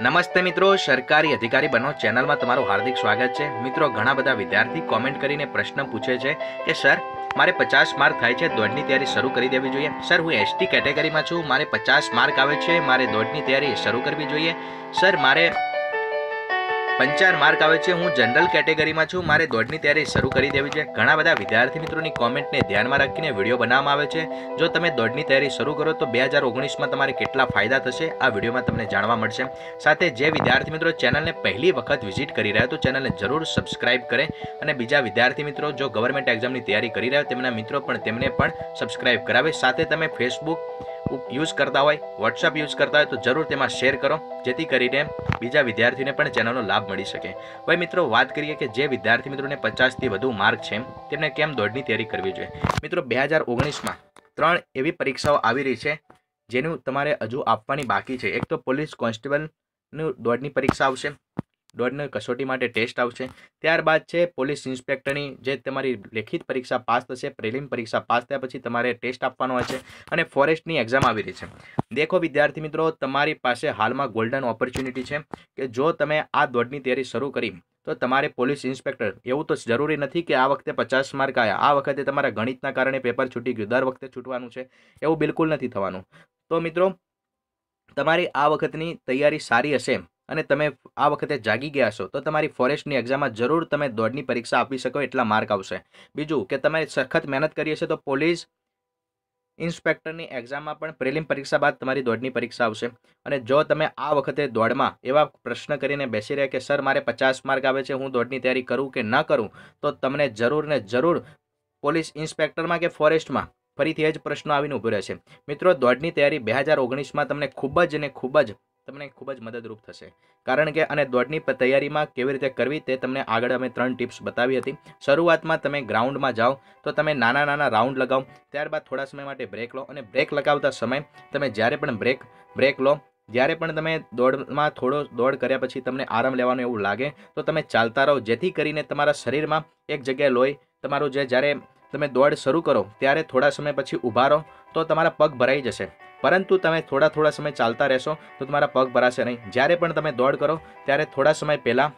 નમસ્તે મિત્રો, સરકારી અધિકારી બનો ચેનલમાં તમારું હાર્દિક સ્વાગત છે. મિત્રો, ઘણા બધા વિદ્યાર્થી કોમેન્ટ કરીને પ્રશ્ન પૂછે છે કે, સર, મારે પચાસ માર્ક થાય છે દોડની તૈયારી શરૂ કરી દેવી જોઈએ. સર, હું એસટી કેટેગરીમાં છું, મારે પચાસ માર્ક આવે છે, મારે દોડની તૈયારી શરૂ કરવી જોઈએ. સર, મારે પંચાવન માર્ક આવે છે, હું જનરલ કેટેગરીમાં છું, મારે દોડની તૈયારી શરૂ કરી દેવી છે. ઘણા બધા વિદ્યાર્થી મિત્રોની કોમેન્ટને ધ્યાનમાં રાખીને વીડિયો બનાવવામાં આવે છે. જો તમે દોડની તૈયારી શરૂ કરો, તો બે હજાર ઓગણીસમાં તમારે કેટલા ફાયદા થશે, આ વિડીયોમાં તમને જાણવા મળશે. સાથે જે વિદ્યાર્થી મિત્રો ચેનલને પહેલી વખત વિઝિટ કરી રહ્યા તો ચેનલને જરૂર સબસ્ક્રાઇબ કરે અને બીજા વિદ્યાર્થી મિત્રો જો ગવર્મેન્ટ એક્ઝામની તૈયારી કરી રહ્યા તેમના મિત્રો પણ તેમને પણ સબસ્ક્રાઇબ કરાવે. સાથે તમે ફેસબુક યુઝ કરતા હોય વોટ્સઅપ યુઝ કરતા હોય તો જરૂર તેમાં શેર કરો, જેથી કરીને બીજા વિદ્યાર્થીને પણ ચેનલનો લાભ મળી શકે. ભાઈ મિત્રો, વાત કરીએ કે જે વિદ્યાર્થી મિત્રોને પચાસથી વધુ માર્ક છે, તેમને કેમ દોડની તૈયારી કરવી જોઈએ? મિત્રો, બે હજાર ઓગણીસમાં ત્રણ એવી પરીક્ષાઓ આવી રહી છે, જેનું તમારે હજુ આપવાની બાકી છે. એક તો પોલીસ કોન્સ્ટેબલનું દોડની પરીક્ષા આવશે દોડની કસોટી માટે ટેસ્ટ આવશે. ત્યારબાદ છે, પોલીસ ઇન્સ્પેક્ટરની જે તમારી લેખિત પરીક્ષા પાસ થશે, પ્રિલિમ પરીક્ષા પાસ થયા પછી તમારે ટેસ્ટ આપવાનો છે અને ફોરેસ્ટની એક્ઝામ આવી રહી છે. દેખો વિદ્યાર્થી મિત્રો, તમારી પાસે હાલમાં ગોલ્ડન ઓપોર્ચ્યુનિટી છે કે જો તમે આ દોડની તૈયારી શરૂ કરી, તો તમારે પોલીસ ઇન્સ્પેક્ટર, એવું તો જરૂરી નથી કે આ વખતે પચાસ માર્ક આવ્યા આ વખતે તમારા ગણિતના કારણે પેપર છૂટી ગયું. દર વખતે છૂટવાનું છે, એવું બિલકુલ નથી થવાનું. તો મિત્રો, તમારી આ વખતની તૈયારી સારી હશે અને તમે આ વખતે જાગી ગયા છો તો તમારી ફોરેસ્ટની એક્ઝામમાં જરૂર તમે દોડની પરીક્ષા આપી શકો એટલા માર્ક આવશે. બીજું કે તમે સખત મહેનત કરી હશે તો પોલીસ ઇન્સ્પેક્ટરની એક્ઝામમાં પણ પ્રિલિમ પરીક્ષા બાદ તમારી દોડની પરીક્ષા આવશે. અને જો તમે આ વખતે દોડમાં એવા પ્રશ્ન કરીને બેસી રહ્યા કે, સર, મારે પચાસ માર્ક આવે છે, હું દોડની તૈયારી કરું કે ન કરું? તો તમને જરૂર ને જરૂર પોલીસ ઇન્સ્પેક્ટરમાં કે ફોરેસ્ટમાં ફરીથી એ જ પ્રશ્નો આવીને ઊભો રહેશે. મિત્રો, દોડની તૈયારી બે હજાર ઓગણીસમાં તમને ખૂબ જ ને ખૂબ જ તમને ખૂબ જ મદદરૂપ થશે. કારણ કે અને દોડની તૈયારીમાં કેવી રીતે કરવી તે તમને આગળ અમે ત્રણ ટિપ્સ બતાવી હતી. શરૂઆતમાં તમે ગ્રાઉન્ડમાં જાઓ, તો તમે નાના નાના રાઉન્ડ લગાવો, ત્યારબાદ થોડા સમય માટે બ્રેક લો અને બ્રેક લગાવતા સમય તમે જ્યારે પણ બ્રેક બ્રેક લો, જ્યારે પણ તમે દોડમાં થોડો દોડ કર્યા પછી તમને આરામ લેવાનું એવું લાગે, તો તમે ચાલતા રહો. જેથી કરીને તમારા શરીરમાં એક જગ્યાએ લોહી, તમારું જે જ્યારે તમે દોડ શરૂ કરો, ત્યારે થોડા સમય પછી ઊભા રહો, તો તમારા પગ ભરાઈ જશે. પરંતુ તમે થોડા થોડા સમય ચાલતા રહેશો તો તમારા પગ ભરાશે નહીં. જ્યારે પણ તમે દોડ કરો, ત્યારે થોડા સમય પહેલાં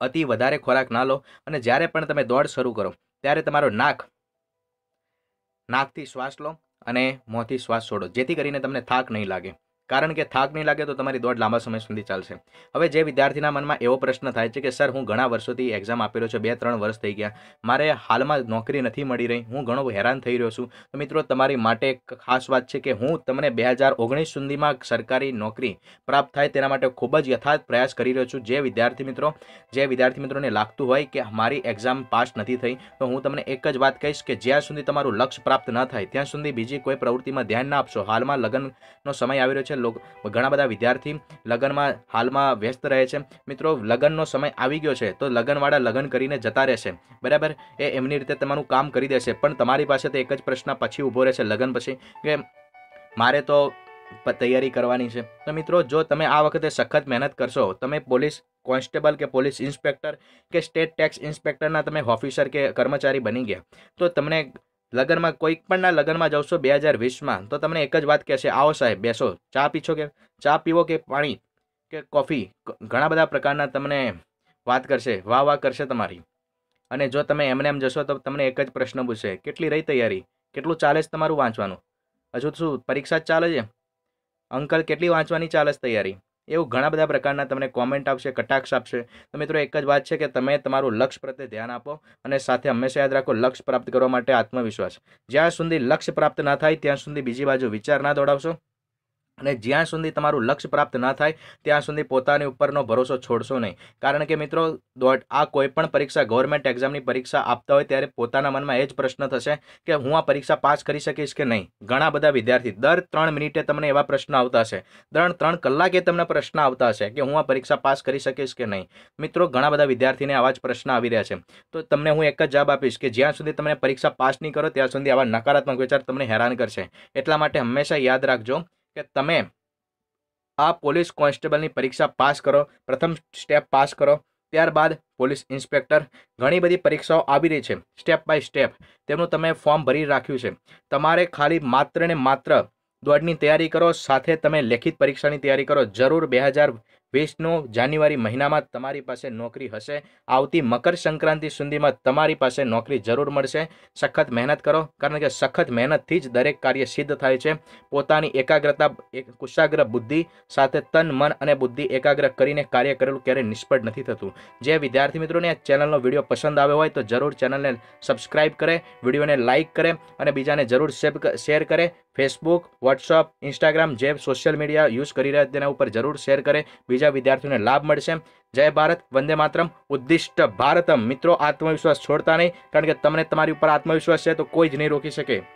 અતિ વધારે ખોરાક ના લો અને જ્યારે પણ તમે દોડ શરૂ કરો, ત્યારે તમારો નાક, નાકથી શ્વાસ લો અને મોંથી શ્વાસ છોડો, જેથી કરીને તમને થાક નહીં લાગે. કારણ કે થાક નહીં લાગે તો તમારી દોડ લાંબા સમય સુધી ચાલશે. હવે જે વિદ્યાર્થીના મનમાં એવો પ્રશ્ન થાય છે કે, સર, હું ઘણા વર્ષોથી એક્ઝામ આપેલો છે બે ત્રણ વર્ષ થઈ ગયા. મારે હાલમાં નોકરી નથી મળી રહી. હું ઘણો હેરાન થઈ રહ્યો છું. તો મિત્રો, તમારી માટે એક ખાસ વાત છે કે, હું તમને બે હજાર ઓગણીસ સુધીમાં સરકારી નોકરી પ્રાપ્ત થાય તેના માટે ખૂબ જ યથાર્થ પ્રયાસ કરી રહ્યો છું. જે વિદ્યાર્થી મિત્રો, જે વિદ્યાર્થી મિત્રોને લાગતું હોય કે, મારી એક્ઝામ પાસ નથી થઈ, તો હું તમને એક જ વાત કહીશ કે, જ્યાં સુધી તમારું લક્ષ્ય પ્રાપ્ત ન થાય, ત્યાં સુધી બીજી કોઈ પ્રવૃત્તિમાં ધ્યાન ના આપશો. હાલમાં લગ્નનો સમય આવી રહ્યો છે લોકો ઘણા બધા વિદ્યાર્થી લગ્નમાં હાલમાં વ્યસ્ત રહે છે. મિત્રો, લગ્નનો સમય આવી ગયો છે તો લગ્નવાળા લગ્ન કરીને જતા રહેશે. બરાબર? એ એમની રીતે તમારું કામ કરી દેશે. પણ તમારી પાસે તો એક જ પ્રશ્ન પછી ઊભો રહેશે લગ્ન પછી કે મારે તો તૈયારી કરવાની છે. તો મિત્રો, જો તમે આ વખતે સખત મહેનત કરશો, તમે પોલીસ કોન્સ્ટેબલ કે પોલીસ ઇન્સ્પેક્ટર કે સ્ટેટ ટેક્સ ઇન્સ્પેક્ટરના તમે ઓફિસર કે કર્મચારી બની ગયા, તો તમને લગ્નમાં કોઈક પણના લગ્નમાં જશો બે હજાર વીસમાં તો તમને એક જ વાત કહેશે, આવો સાહેબ, બેસો, ચા પીછો કે, ચા પીવો કે પાણી કે કોફી? ઘણા બધા પ્રકારના તમને વાત કરશે, વાહ વાહ કરશે તમારી. અને જો તમે એમને એમ જશો તો તમને એક જ પ્રશ્ન પૂછશે, કેટલી રહી તૈયારી? કેટલું ચાલે છે તમારું વાંચવાનું? હજુ શું પરીક્ષા જ ચાલે છે? અંકલ કેટલી વાંચવાની ચાલે છે તૈયારી? એવું ઘણા બધા પ્રકારના તમને કોમેન્ટ આપશે કટાક્ષ આપશે. તો મિત્રો એક જ વાત છે કે તમે તમારું લક્ષ્ય પ્રત્યે ધ્યાન આપો અને સાથે હંમેશા યાદ રાખો, લક્ષ્ય પ્રાપ્ત કરવા માટે આત્મવિશ્વાસ. જ્યાં સુધી લક્ષ્ય પ્રાપ્ત ના થાય, ત્યાં સુધી બીજી બાજુ વિચાર ના દોડાવશો. અને જ્યાં સુધી તમારું લક્ષ્ય પ્રાપ્ત ના થાય, ત્યાં સુધી પોતાની ઉપરનો ભરોસો છોડશો નહીં. કારણ કે મિત્રો, દોટ, આ કોઈ પણ પરીક્ષા ગવર્મેન્ટ એક્ઝામની પરીક્ષા આપતા હોય ત્યારે પોતાના મનમાં એ જ પ્રશ્ન થશે કે હું આ પરીક્ષા પાસ કરી શકીશ કે નહીં? ઘણા બધા વિદ્યાર્થી દર ત્રણ મિનિટે તમને એવા પ્રશ્ન આવતા હશે. દર ત્રણ કલાકે તમને પ્રશ્ન આવતા હશે કે હું આ પરીક્ષા પાસ કરી શકીશ કે નહીં? મિત્રો, ઘણા બધા વિદ્યાર્થીને આવા જ પ્રશ્ન આવી રહ્યા છે. તો તમને હું એક જ જવાબ આપીશ કે જ્યાં સુધી તમે પરીક્ષા પાસ નહીં કરો, ત્યાં સુધી આવા નકારાત્મક વિચાર તમને હેરાન કરશે. એટલા માટે હંમેશા યાદ રાખજો કે તમે આ પોલીસ કોન્સ્ટેબલની પરીક્ષા પાસ કરો, પ્રથમ સ્ટેપ પાસ કરો, ત્યારબાદ પોલીસ ઇન્સ્પેક્ટર. ઘણી બધી પરીક્ષાઓ આવી રહી છે, સ્ટેપ બાય સ્ટેપ. તેમનું તમે ફોર્મ ભરી રાખ્યું છે. તમારે ખાલી માત્ર ને માત્ર દોડની તૈયારી કરો, સાથે તમે લેખિત પરીક્ષાની તૈયારી કરો. જરૂર બે હજાર વીસનું જાન્યુઆરી મહિનામાં તમારી પાસે નોકરી હશે. આવતી મકર સંક્રાંતિ સુધીમાં તમારી પાસે નોકરી જરૂર મળશે. સખત મહેનત કરો, કારણ કે સખત મહેનતથી જ દરેક કાર્ય સિદ્ધ થાય છે. પોતાની એકાગ્રતા, એક કુશાગ્ર બુદ્ધિ સાથે તન, મન અને બુદ્ધિ એકાગ્ર કરીને કાર્ય કરેલું ક્યારેય નિષ્ફળ નથી થતું. જે વિદ્યાર્થી મિત્રોને ચેનલનો વીડિયો પસંદ આવ્યો હોય તો જરૂર ચેનલને સબસ્ક્રાઇબ કરે, વિડીયોને લાઇક કરે અને બીજાને જરૂર શેર કરે. ફેસબુક, વોટ્સઅપ, ઇન્સ્ટાગ્રામ જે સોશિયલ મીડિયા યુઝ કરી રહ્યા તેના ઉપર જરૂર શેર કરે. બીજા વિદ્યાર્થીઓને લાભ મળશે. જય ભારત, વંદે માતરમ. ઉદ્દિષ્ટ ભારતમ. મિત્રો, આત્મવિશ્વાસ છોડતા નહીં, કારણ કે તમને તમારી ઉપર આત્મવિશ્વાસ છે, તો કોઈ જ નહીં રોકી શકે.